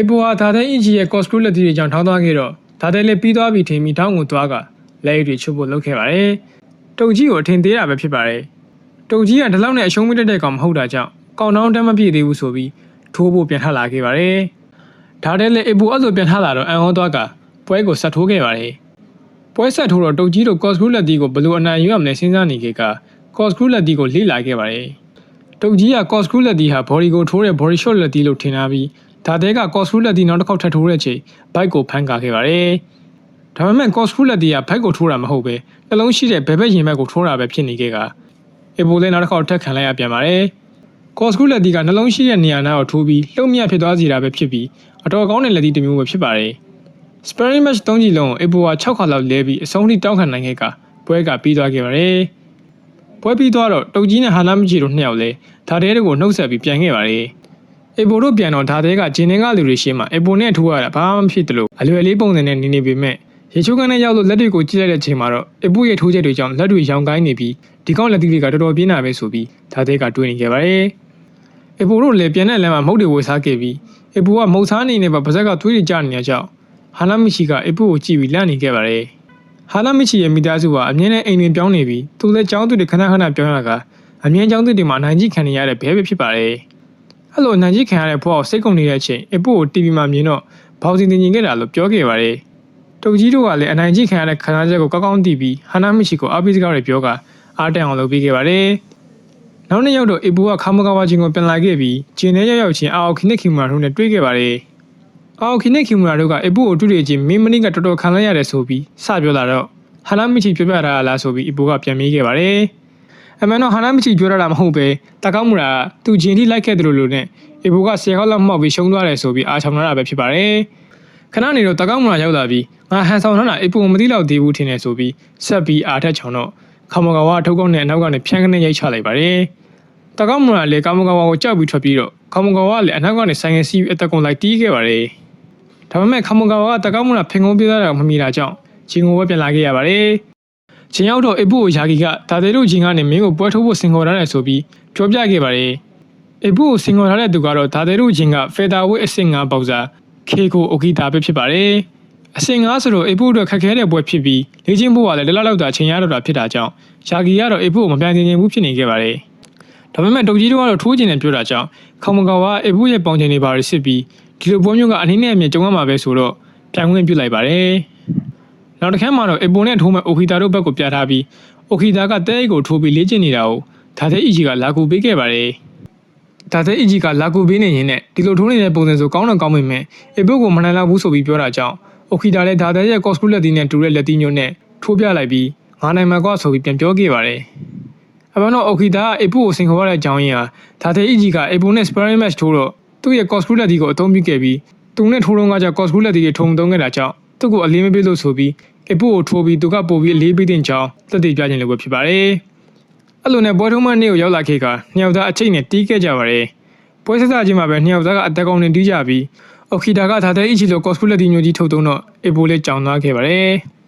အေပိုဟာဒါတဲ့အင်ဂျီရဲ့ cost crew လက်တီတွေကြောင့်ထောင်းသွားခဲ့တော့ဒါတဲ့လည်းပြီးသွားပြီထင်ပြီးထောင်းကိုသွားကလက်ရည်တွေချုပ်ဖို့လုပ်ခဲ့ပါတယ်တုံကြီးကိုအထင်သေးတာပဲဖြစ်ပါတယ်တုံကြီးကဒီလောက်နဲ့အရှုံးမတက်တဲ့ကောင်မဟုတ်တာကြောင့်ကောင်တောင်းတက်မပြည့်သေးဘူးဆိုပြီးထိုးဖို့ပြန်ထလာခဲ့ပါတယ်ဒါတဲ့လည်းအေပိုအဲ့လိုပြန်ထလာတော့အန်ဟောသွားကပွဲကိုဆက်ထိုးခဲ့ပါတယ်ပွဲဆက်ထိုးတော့တုံကြီးတို့ cost crew လက်တီကိုဘယ်လိုအနိုင်ယူရမလဲစဉ်းစားနေခဲ့က cost crew လက်တီကိုလေ့လာခဲ့ပါတယ်တုတ်ကြီးက cost crew လက်တီဟာ body ကိုထိုးတဲ့ body shot လက်တီလို့ထင်ထားပြီး ဒါတဲက cost crew လက်တီနောက်တစ်ခေါက်ထပ်ထိုးတဲ့ချိန် bike ကိုဖမ်းကာခဲ့ပါတယ်။ဒါပေမဲ့ cost crew လက်တီက bike ကိုထိုးတာမဟုတ်ပဲနှလုံးရှိတဲ့ဘယ်ဘက်ရင်ဘက်ကိုထိုးတာပဲဖြစ်နေခဲ့ကအပိုလည်းနောက်တစ်ခေါက်ထပ်ခံလိုက်ရပြန်ပါတယ်။ cost crew လက်တီကနှလုံးရှိတဲ့နေရာနာကိုထိုးပြီးလှုပ်မြတ်ဖြစ်သွားစေတာပဲဖြစ်ပြီးအတော်ကောင်းတဲ့လက်တီတစ်မျိုးပဲဖြစ်ပါတယ်။ sparring match 3ကြီးလုံးကိုအပိုက6ခါလောက်လဲပြီးအဆုံးထိတောင်းခံနိုင်ခဲ့ကပွဲကပြီးသွားခဲ့ပါတယ်။ပွဲပြီးသွားတော့တုတ်ကြီးနဲ့ဟာနာမချီတို့နှစ်ယောက်လဲဒါတဲတွေကိုနှုတ်ဆက်ပြီးပြန်ခဲ့ပါလေ အေပိုတို့ပြန်တော့ဒါတဲကဂျင်းနေကလူတွေရှင်းမှာအေပိုနဲ့ထိုးရတာဘာမှမဖြစ်တယ်လို့အလွယ်လေးပုံစံနဲ့နေနေပေမဲ့ရေချိုးကန်နဲ့ရောက်လို့လက်တွေကိုကြည့်လိုက်တဲ့ချိန်မှာတော့အေပိုရဲ့ထိုးချက်တွေကြောင့်လက်တွေရောင်ကိုင်းနေပြီးဒီကောက်လက်သီးတွေကတော်တော်ပြင်းတာပဲဆိုပြီးဒါတဲကတွေးနေခဲ့ပါတယ်အေပိုတို့လည်းပြန်တဲ့လမ်းမှာမုတ်တွေဝေစားခဲ့ပြီးအေပိုကမုတ်စားနေနေပါပါဇက်ကသွေးတွေကျနေတဲ့ကြောင့်ဟာနာမချီကအေပိုကိုကြည့်ပြီးလန့်နေခဲ့ပါတယ်ဟာလာမချီရဲ့မိသားစုဟာအမြဲတမ်းအိမ်တွင်ပြောင်းနေပြီးသူလည်းចောင်းသူတွေခဏခဏပြောင်းရတာကအမြဲចောင်းသူတွေမှာအနိုင်ကြီးခံနေရတဲ့ဘဲပဲဖြစ်ပါတယ်။ အဲ့လိုအနိုင်ကြီးခံရတဲ့ဘွားကိုစိတ်ကုန်နေတဲ့အချိန်အပို့ကို TV မှာမြင်တော့ဘောင်စင်တင်ကျင်ခဲ့တာလို့ပြောခဲ့ပါတယ်။တုတ်ကြီးတို့ကလည်းအနိုင်ကြီးခံရတဲ့ခန္ဓာချက်ကိုကောက်ကောင်းသိပြီးဟာနာမချီကိုအားပေးစကားတွေပြောကအားတန်အောင်လုပ်ပေးခဲ့ပါတယ်။နောက်နေ့ရောက်တော့အပိုကခါမကာဝါချင်းကိုပြန်လာခဲ့ပြီးဂျင်းထဲရောက်ရောက်ချင်းအာအိုခိနစ်ခီမာတို့နဲ့တွေ့ခဲ့ပါတယ်။အော်ခိနေခီမူရာတို့ကအပူကိုတွေ့ရချင်းမင်းမနစ်ကတော်တော်ခံလိုက်ရတယ်ဆိုပြီးစပြောလာတော့ဟာနာမချီပြောပြတာလားဆိုပြီးအပူကပြန်မေးခဲ့ပါတယ် အမှန်တော့ဟာနာမချီပြောရတာမဟုတ်ပဲတကောက်မူရာသူဂျင်းထိလိုက်ခဲ့တယ်လို့လို့နဲ့အပူကဆယ်ခေါက်လောက်မှောက်ပြီးရှုံးသွားတယ်ဆိုပြီးအားချောင်လာတာပဲဖြစ်ပါတယ်ခဏနေတော့တကောက်မူရာရောက်လာပြီးငါဟန်ဆောင်ထတာအပူမသိတော့သေးဘူးထင်တယ်ဆိုပြီးဆက်ပြီးအားထက်ချောင်တော့ခမကဝါထုတ်ကောက်နဲ့အနောက်ကနေဖြန်းကနေရိုက်ချလိုက်ပါတယ်တကောက်မူရာလေကမကဝါကိုကြောက်ပြီးထွက်ပြီးတော့ခမကဝါလည်းအနောက်ကနေဆိုင်ငယ်စီးပြီးအသက်ကုန်လိုက်တီးခဲ့ပါတယ်ဒါပေမဲ့ခမကောင်ကတကောက်မလားဖင်ကုန်းပြသားတာမမီတာကြောင့်ဂျင်းကိုပဲပြန်လာခဲ့ရပါတယ်။ ဂျင်းရောက်တော့အပုကိုယာဂီကဒါသေးတို့ဂျင်းကနေမင်းကိုပွဲထုတ်ဖို့စင်ခေါ်ထားတယ်ဆိုပြီးပြောပြခဲ့ပါတယ်။အပုကိုစင်ခေါ်ထားတဲ့သူကတော့ဒါသေးတို့ဂျင်းကဖေတာဝိတ်အဆင့်၅ပေါစာခေကိုအိုကီတာပဲဖြစ်ပါတယ်။အဆင့်၅ဆိုတော့အပုတို့ခက်ခဲတဲ့ပွဲဖြစ်ပြီးလေ့ကျင့်ဖို့ကလည်းလက်လောက်တာချိန်ရတော့တာဖြစ်တာကြောင့်ယာဂီကတော့အပုကိုမပြန်တင်ချင်ဘူးဖြစ်နေခဲ့ပါတယ်။ဒါပေမဲ့တုတ်ကြီးတို့ကတော့ထိုးကျင်တယ်ပြောတာကြောင့်ခေါမကောင်ကအဘူရဲ့ပေါင်ချိန်တွေပါရစစ်ပြီးဒီလိုပွဲမျိုးကအနည်းနဲ့အမြင့်ကြုံရမှာပဲဆိုတော့ပြန်ဝင်ပြလိုက်ပါတယ်။ နောက်တစ်ခါမှတော့အဘူနဲ့ထိုးမဲ့အိုခီတာတို့ဘက်ကိုပြထားပြီးအိုခီတာကတဲအိတ်ကိုထိုးပြီးလေ့ကျင့်နေတာကိုဒါတဲ့အီဂျီကလာကူပေးခဲ့ပါတယ်။ဒါတဲ့အီဂျီကလာကူပေးနေရင်နဲ့ဒီလိုထိုးနေတဲ့ပုံစံဆိုကောင်းတော့ကောင်းပေမဲ့အဘူကိုမနိုင်တော့ဘူးဆိုပြီးပြောတာကြောင့်အိုခီတာလည်းဒါတဲ့ရဲ့ cosplay လက်တီးနဲ့တူတဲ့လက်တီးမျိုးနဲ့ထိုးပြလိုက်ပြီးငါနိုင်မှာကွာဆိုပြီးပြန်ပြောခဲ့ပါတယ်။အမှန်တော့အိုခီတာကအပူကိုစင်ခေါ်ရတဲ့အကြောင်းရင်းဟာဒါတဲ့အီဂျီကအပူနဲ့ sparring match ထိုးတော့သူ့ရဲ့ cosplay လက်ဒီကိုအသုံးပြုခဲ့ပြီးသူနဲ့ထိုးတော့ကကြ cosplay လက်ဒီတွေထုံသုံးခဲ့တာကြောင့် သူ့ကိုအလေးမပေးလို့ဆိုပြီးအပူကိုထိုးပြီးသူကပို့ပြီးအလေးပေးတဲ့ကြောင်းသက်သေပြခြင်းလို့ပဲဖြစ်ပါတယ်။အဲ့လိုနဲ့ပွဲထုံးမနေ့ကိုရောက်လာခဲ့ကနှစ်ယောက်သားအချိတ်နဲ့တီးခဲ့ကြပါတယ်။ပွဲဆက်စချင်းမှာပဲနှစ်ယောက်သားကအသက်ကောင်းနဲ့တီးကြပြီးအိုခီတာကဒါတဲ့အီဂျီလို cosplay လက်ဒီမျိုးကြီးထုတ်သုံးတော့အပူလေးကြောင်သွားခဲ့ပါတယ်။